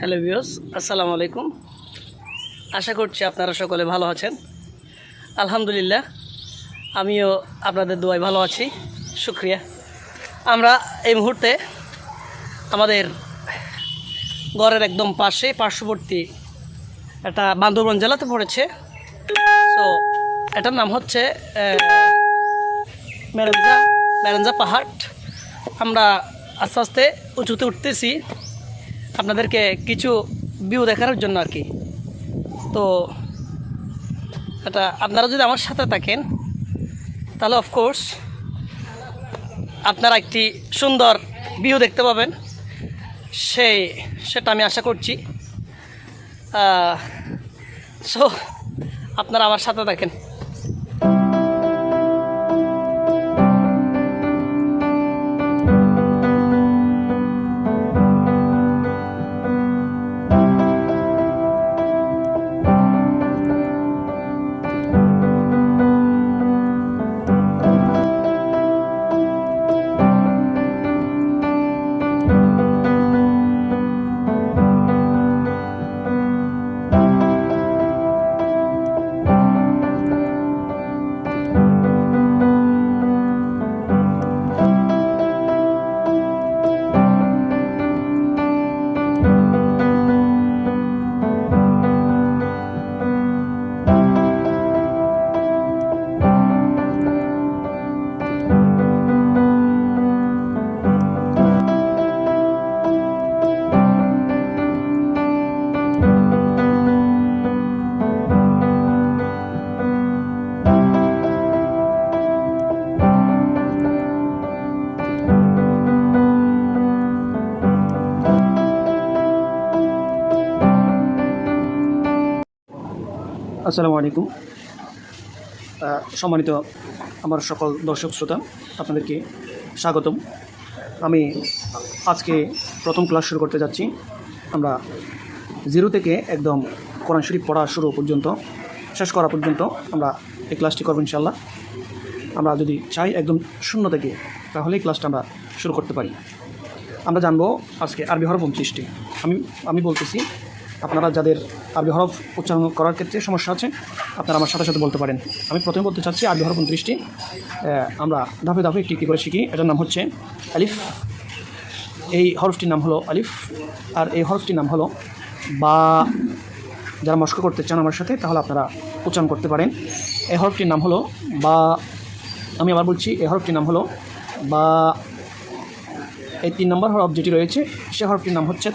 Hello বিয়স আসসালামু আলাইকুম। আশা করছি আপনারা সকলে ভালো আছেন। আলহামদুলিল্লাহ, আমিও আপনাদের দোয়ায় ভালো আছি। শুক্রিয়া। আমরা এই মুহূর্তে আমাদের ঘরের একদম পাশে, পার্শ্ববর্তী একটা বান্দরবন জেলাতে পড়েছে। তো এটার নাম হচ্ছে মেরেঞ্জা মেরেঞ্জা পাহাড়। আমরা আস্তে আস্তে উঁচুতে উঠতেছি। আপনাদেরকে কিছু ভিউ দেখানোর জন্য আর কি। তো, এটা আপনারা যদি আমার সাথে থাকেন, তাহলে অফকোর্স আপনারা একটি সুন্দর ভিউ দেখতে পাবেন। সেই, সেটা আমি আশা করছি। সো আপনারা আমার সাথে থাকেন। আসসালামু আলাইকুম। সম্মানিত আমার সকল দর্শক শ্রোতা, আপনাদেরকে স্বাগতম। আমি আজকে প্রথম ক্লাস শুরু করতে যাচ্ছি। আমরা জিরো থেকে একদম কোরআন শরীফ পড়া শুরু পর্যন্ত, শেষ করা পর্যন্ত আমরা এই ক্লাসটি করব ইনশাল্লাহ আমরা যদি চাই একদম শূন্য থেকে তাহলে ক্লাসটা আমরা শুরু করতে পারি। আমরা জানব আজকে আরবি হরফ উনত্রিশটি। আমি আমি বলতেছি আপনারা যাদের আরবি হরফ উচ্চারণ করার ক্ষেত্রে সমস্যা আছে, আপনারা আমার সাথে সাথে বলতে পারেন। আমি প্রথমে বলতে চাচ্ছি আরবি হরফ উনত্রিশটি। আমরা ধাপে ধাপে একটি একটি করে শিখি। এটার নাম হচ্ছে আলিফ। এই হরফটির নাম হলো আলিফ। আর এই হরফটির নাম হলো বা। যারা মস্ক করতে চান আমার সাথে, তাহলে আপনারা উচ্চারণ করতে পারেন। এই হরফটির নাম হলো বা। আমি আবার বলছি, এই হরফটির নাম হলো বা। এই তিন নম্বর হরফ যেটি রয়েছে, সে হরফটির নাম হচ্ছে